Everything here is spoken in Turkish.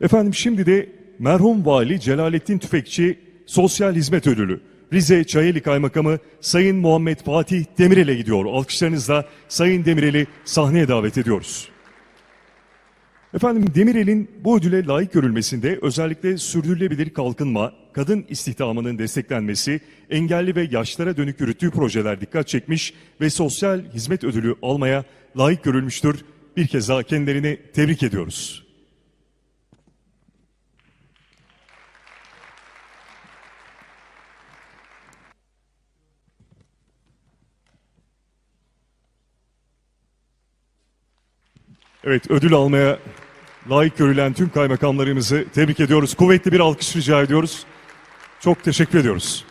Efendim şimdi de merhum vali Celalettin Tüfekçi Sosyal Hizmet Ödülü. Rize Çayeli Kaymakamı Sayın Muhammed Fatih Demirel'e gidiyor. Alkışlarınızla Sayın Demirel'i sahneye davet ediyoruz. Efendim Demirel'in bu ödüle layık görülmesinde özellikle sürdürülebilir kalkınma, kadın istihdamının desteklenmesi, engelli ve yaşlara dönük yürüttüğü projeler dikkat çekmiş ve sosyal hizmet ödülü almaya layık görülmüştür. Bir kez daha kendilerini tebrik ediyoruz. Evet ödül almaya layık görülen tüm kaymakamlarımızı tebrik ediyoruz. Kuvvetli bir alkış rica ediyoruz. Çok teşekkür ediyoruz.